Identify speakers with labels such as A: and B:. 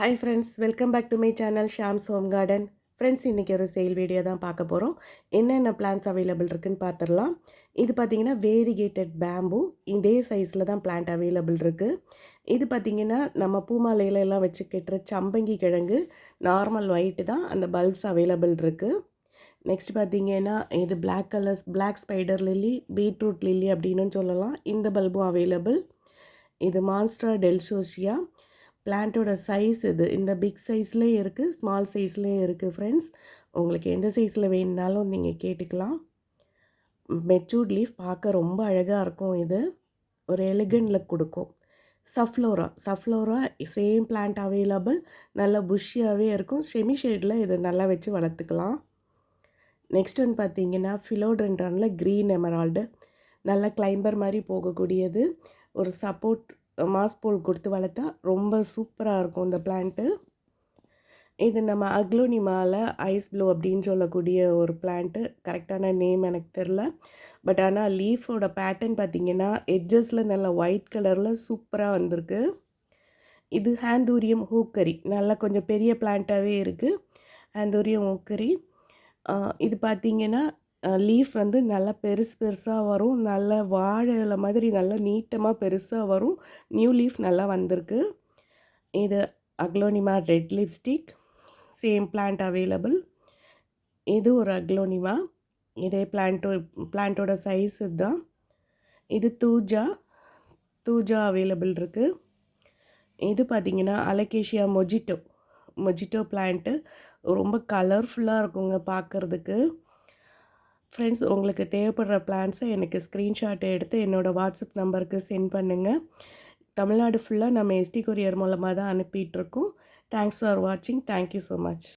A: Hi friends welcome back to my channel Shams home garden friends இன்றைக்கி ஒரு sale video தான் பார்க்க போகிறோம் என்னென்ன பிளான்ஸ் அவைலபிள் இருக்குதுன்னு பார்த்துடலாம். இது பார்த்திங்கன்னா வேரிகேட்டட் பேம்பு இதே சைஸில் தான் பிளான்ட் அவைலபிள் இருக்குது இது பார்த்திங்கன்னா நம்ம பூமாலையில எல்லாம் வச்சு கெட்டுற சம்பங்கி கிழங்கு. நார்மல் ஒயிட்டு தான் அந்த பல்ப்ஸ் அவைலபிள் இருக்குது நெக்ஸ்ட் பார்த்திங்கன்னா இது black colours black spider lily beetroot lily அப்படின்னு சொல்லலாம். இந்த பல்பும் அவைலபிள் இது மான்ஸ்ட்ரா டெல்சோசியா பிளான்ட்டோட சைஸ் இது. இந்த பிக் சைஸ்லேயும் இருக்குது ஸ்மால் சைஸ்லேயும் இருக்குது ஃப்ரெண்ட்ஸ். உங்களுக்கு எந்த சைஸில் வேணுனாலும் நீங்கள் கேட்டுக்கலாம். மெச்சூர்ட் லீஃப் பார்க்க ரொம்ப அழகாக இருக்கும் இது. ஒரு எலிகண்ட் லுக் கொடுக்கும். சஃப்ளோரா சஃப்ளோரா சேம் பிளான்ட் அவைலபிள் நல்ல புஷ்ஷியாகவே இருக்கும். செமி ஷேடில் இதை நல்லா வச்சு வளர்த்துக்கலாம். நெக்ஸ்ட் ஒன் பார்த்தீங்கன்னா ஃபிலோட்ரென்ட்ரானில் க்ரீன் எமரால்டு நல்ல கிளைம்பர் மாதிரி போகக்கூடியது. ஒரு சப்போர்ட் மாஸ்போல் கொடுத்து வளர்த்தா ரொம்ப சூப்பராக இருக்கும் இந்த பிளான்ட்டு இது நம்ம அக்லோனிமாவில் ஐஸ் ப்ளூ அப்படின்னு சொல்லக்கூடிய ஒரு பிளான்ட்டு கரெக்டான நேம் எனக்கு தெரில பட் ஆனால் லீஃபோட பேட்டர்ன் பார்த்திங்கன்னா எட்ஜஸில் நல்லா ஒயிட் கலரில் சூப்பராக வந்திருக்கு. இது ஹேந்தூரியம் ஹூக்கரி நல்லா கொஞ்சம் பெரிய பிளான்ட்டாகவே இருக்குது ஹேந்தூரியம் ஹூக்கரி இது பார்த்திங்கன்னா லீஃப் வந்து நல்லா பெருசு பெருசாக வரும். நல்ல வாழை இலை மாதிரி நல்லா நீட்டமாக பெருசாக வரும். நியூ லீஃப் நல்லா வந்திருக்கு. இது aglaonema red lipstick same plant available இது ஒரு அக்லோனிமா. இதே பிளான்ட்டோ பிளான்ட்டோட சைஸ் இதுதான். இது தூஜா. தூஜா அவைலபிள் இருக்குது இது பார்த்திங்கன்னா அலகேஷியா மொஜிட்டோ. மொஜிட்டோ பிளான்ட்டு ரொம்ப கலர்ஃபுல்லாக இருக்குங்க பார்க்குறதுக்கு ஃப்ரெண்ட்ஸ் உங்களுக்கு தேவைப்படுற பிளான்ஸை எனக்கு ஸ்க்ரீன்ஷாட் எடுத்து என்னோடய வாட்ஸ்அப் நம்பருக்கு சென்ட் பண்ணுங்கள் தமிழ்நாடு ஃபுல்லாக நம்ம எஸ்டி கொரியர் மூலமாக தான் அனுப்பிகிட்ருக்கோம் தேங்க்ஸ் ஃபார் வாட்சிங் தேங்க்யூ ஸோ மச்